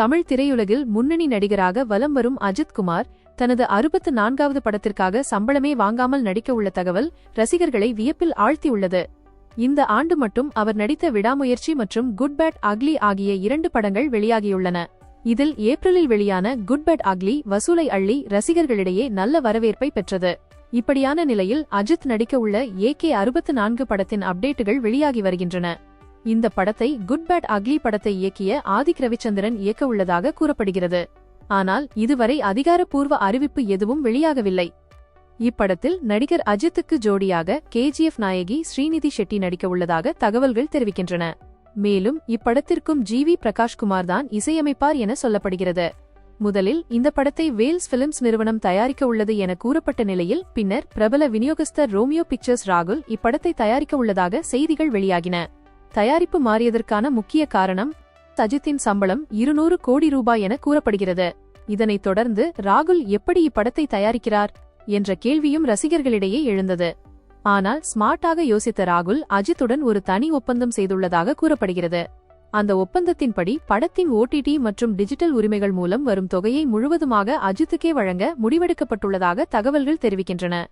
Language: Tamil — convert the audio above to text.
தமிழ் திரையுலகில் முன்னணி நடிகராக வலம் வரும் அஜித் குமார் தனது அறுபத்து நான்காவது படத்திற்காக சம்பளமே வாங்காமல் நடிக்க உள்ள தகவல் ரசிகர்களை வியப்பில் ஆழ்த்தியுள்ளது. இந்த ஆண்டு மட்டும் அவர் நடித்த விடாமுயற்சி மற்றும் குட் பேட் அக்லி ஆகிய இரண்டு படங்கள் வெளியாகியுள்ளன. இதில் ஏப்ரலில் வெளியான குட் பேட் அக்லி வசூலை அள்ளி ரசிகர்களிடையே நல்ல வரவேற்பை பெற்றது. இப்படியான நிலையில் அஜித் நடிக்க உள்ள கே அறுபத்து நான்கு படத்தின் அப்டேட்டுகள் வெளியாகி வருகின்றன. இந்த படத்தை குட் பேட் அக்லி படத்தை இயக்கிய ஆதிக் ரவிச்சந்திரன் இயக்க உள்ளதாக கூறப்படுகிறது. ஆனால் இதுவரை அதிகாரப்பூர்வ அறிவிப்பு எதுவும் வெளியாகவில்லை. இப்படத்தில் நடிகர் அஜித்துக்கு ஜோடியாக கேஜிஎஃப் நாயகி ஸ்ரீநிதி ஷெட்டி நடிக்க உள்ளதாக தகவல்கள் தெரிவிக்கின்றன. மேலும் இப்படத்திற்கும் ஜி வி பிரகாஷ்குமார் தான் இசையமைப்பார் என சொல்லப்படுகிறது. முதலில் இந்த படத்தை வேல்ஸ் பிலிம்ஸ் நிறுவனம் தயாரிக்க உள்ளது என கூறப்பட்ட நிலையில் பின்னர் பிரபல விநியோகஸ்தர் ரோமியோ பிக்சர்ஸ் ராகுல் இப்படத்தை தயாரிக்க உள்ளதாக செய்திகள் வெளியாகின. தயாரிப்பு மாறியதற்கான முக்கிய காரணம் அஜித்தின் சம்பளம் இருநூறு கோடி ரூபாய் என கூறப்படுகிறது. இதனைத் தொடர்ந்து ராகுல் எப்படி இப்படத்தை தயாரிக்கிறார் என்ற கேள்வியும் ரசிகர்களிடையே எழுந்தது. ஆனால் ஸ்மார்ட்டாக யோசித்த ராகுல் அஜித்துடன் ஒரு தனி ஒப்பந்தம் செய்துள்ளதாக கூறப்படுகிறது. அந்த ஒப்பந்தத்தின்படி படத்தின் ஓடிடி மற்றும் டிஜிட்டல் உரிமைகள் மூலம் வரும் தொகையை முழுவதுமாக அஜித்துக்கே வழங்க முடிவெடுக்கப்பட்டுள்ளதாக தகவல்கள் தெரிவிக்கின்றன.